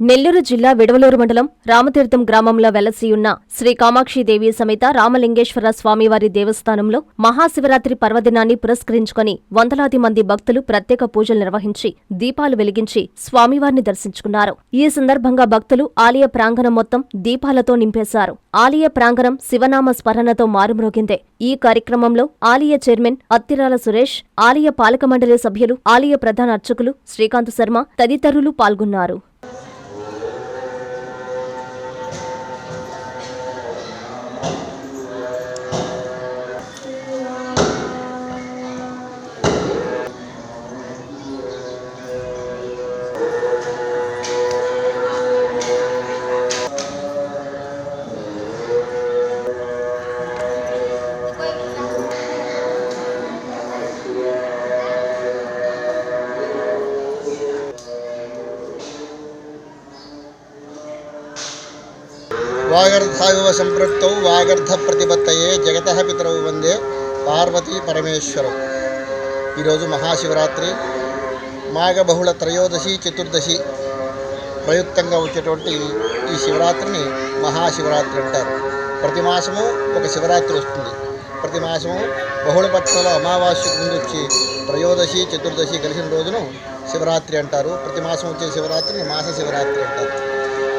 నెల్లూరు జిల్లా విడవలూరు మండలం రామతీర్థం గ్రామంలో వెలసియున్న శ్రీ కామాక్షిదేవి సమేత రామలింగేశ్వర స్వామివారి దేవస్థానంలో మహాశివరాత్రి పర్వదినాన్ని పురస్కరించుకొని వందలాది మంది భక్తులు ప్రత్యేక పూజలు నిర్వహించి దీపాలు వెలిగించి స్వామివారిని దర్శించుకున్నారు. ఈ సందర్భంగా భక్తులు ఆలయ ప్రాంగణం మొత్తం దీపాలతో నింపేశారు. ఆలయ ప్రాంగణం శివనామ స్మరణతో మారుమ్రోగిందే. ఈ కార్యక్రమంలో ఆలయ చైర్మన్ అత్తిరాల సురేష్ ఆలయ పాలక మండలి సభ్యులు ఆలయ ప్రధాన అర్చకులు శ్రీకాంత్ శర్మ తదితరులు పాల్గొన్నారు. వాగర్థావివ సంపృక్తౌ వాగర్థ ప్రతిపత్తయే జగత పితరౌ వందే పార్వతీ పరమేశ్వరం. ఈరోజు మహాశివరాత్రి. మాఘబహుళ త్రయోదశి చతుర్దశి ప్రయుక్తంగా వచ్చేటువంటి ఈ శివరాత్రిని మహాశివరాత్రి అంటారు. ప్రతి మాసము ఒక శివరాత్రి వస్తుంది. ప్రతి మాసము బహుళపక్షంలో అమావాస్య ముందు వచ్చి త్రయోదశి చతుర్దశి కలిసిన రోజును శివరాత్రి అంటారు. ప్రతి మాసం వచ్చే శివరాత్రిని మాస శివరాత్రి అంటారు.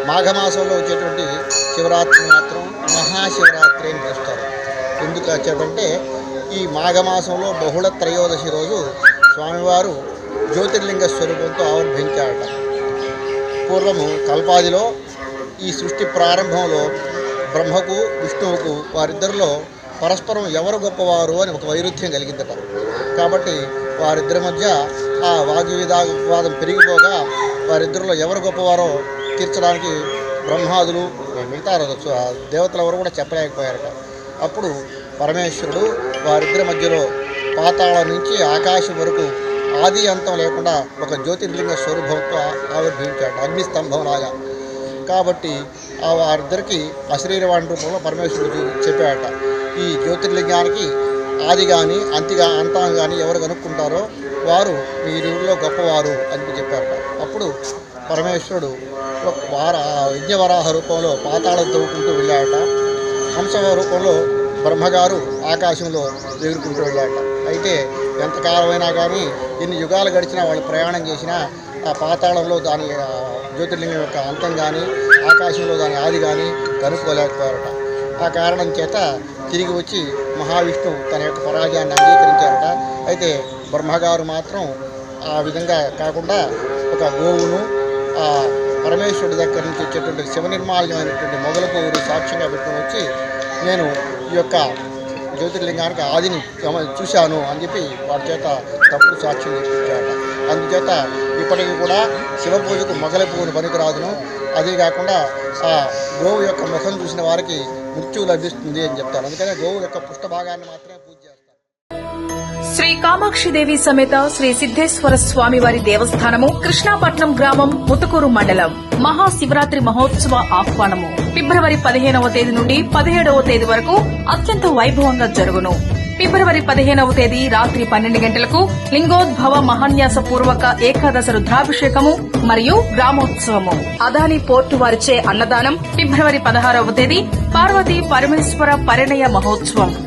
మాఘమాసంలో వచ్చేటువంటి శివరాత్రి మాత్రం మహాశివరాత్రి అని పిలుస్తారు. ఎందుకు వచ్చాడంటే ఈ మాఘమాసంలో బహుళ త్రయోదశి రోజు స్వామివారు జ్యోతిర్లింగ స్వరూపంతో ఆవిర్భవించాడట పూర్వము కల్పాదిలో ఈ సృష్టి ప్రారంభంలో బ్రహ్మకు విష్ణువుకు వారిద్దరిలో పరస్పరం ఎవరు గొప్పవారు అని ఒక వైరుధ్యం కలిగిందట. కాబట్టి వారిద్దరి మధ్య ఆ వాగ్వివాదం పెరిగిపోగా వారిద్దరిలో ఎవరు గొప్పవారో తీర్చడానికి బ్రహ్మాదులు మిగతా రథ- ఆ దేవతలు ఎవరు కూడా చెప్పలేకపోయారట. అప్పుడు పరమేశ్వరుడు వారిద్దరి మధ్యలో పాతాళ నుంచి ఆకాశం వరకు ఆది అంతం లేకుండా ఒక జ్యోతిర్లింగ స్వరూపంతో ఆవిర్భవించాడు అగ్నిస్తంభం లాగా కాబట్టి ఆ వారిద్దరికి అశరీరవాణి రూపంలో పరమేశ్వరుడు చెప్పాడట. ఈ జ్యోతిర్లింగానికి ఆది కానీ అంతిగా అంతం కానీ ఎవరు కనుక్కుంటారో వారు మీ ఊరిలో గొప్పవారు అని చెప్పారట. అప్పుడు పరమేశ్వరుడు వార యజ్ఞవరాహ రూపంలో పాతాళం తవ్వుకుంటూ వెళ్ళాడట హంస రూపంలో బ్రహ్మగారు ఆకాశంలో ఎగురుకుంటూ వెళ్ళాడట అయితే ఎంతకాలమైనా కానీ ఎన్ని యుగాలు గడిచినా వాళ్ళు ప్రయాణం చేసినా ఆ పాతాళంలో దాని జ్యోతిర్లింగం యొక్క అంతం కానీ ఆకాశంలో దాని ఆది కానీ కనుక్కోలేకపోయారట. ఆ కారణం చేత తిరిగి వచ్చి మహావిష్ణువు తన యొక్క పరాజయాన్ని అంగీకరించారట. అయితే బ్రహ్మగారు మాత్రం ఆ విధంగా కాకుండా ఒక గోవును ఆ పరమేశ్వరుడి దగ్గర నుంచి వచ్చేటువంటి శివ నిర్మాల్యమైనటువంటి మొగల పువ్వుని సాక్ష్యంగా పెట్టుకొని వచ్చి నేను ఈ యొక్క జ్యోతిర్లింగానికి ఆదిని చూశాను అని చెప్పి వారి చేత తప్పుడు సాక్ష్యం చెప్పించారట అందుచేత ఇప్పటికీ కూడా శివ పూజకు మొగల పువ్వును పనికిరాదును. అదే కాకుండా ఆ గోవు యొక్క ముఖం చూసిన వారికి మృత్యువు లభిస్తుంది అని చెప్తారు. అందుకనే గోవు యొక్క పుష్టభాగాన్ని మాత్రమే పూజ శ్రీ కామాక్షిదేవి సమేత శ్రీ సిద్దేశ్వర స్వామి వారి దేవస్థానము కృష్ణాపట్నం గ్రామం ముతుకూరు మండలం. మహాశివరాత్రి మహోత్సవ ఆహ్వానము. ఫిబ్రవరి పదిహేనవ తేదీ నుండి పదిహేడవ తేదీ వరకు అత్యంత వైభవంగా జరుగును. ఫిబ్రవరి పదిహేనవ తేదీ రాత్రి పన్నెండు గంటలకు లింగోద్భవ మహాన్యాస పూర్వక ఏకాదశ రుద్రాభిషేకము మరియు గ్రామోత్సవము. అదాని పోర్టు వారిచే అన్నదానం ఫిబ్రవరి పదహారవ తేదీ పార్వతీ పరమేశ్వర పరిణయ మహోత్సవం.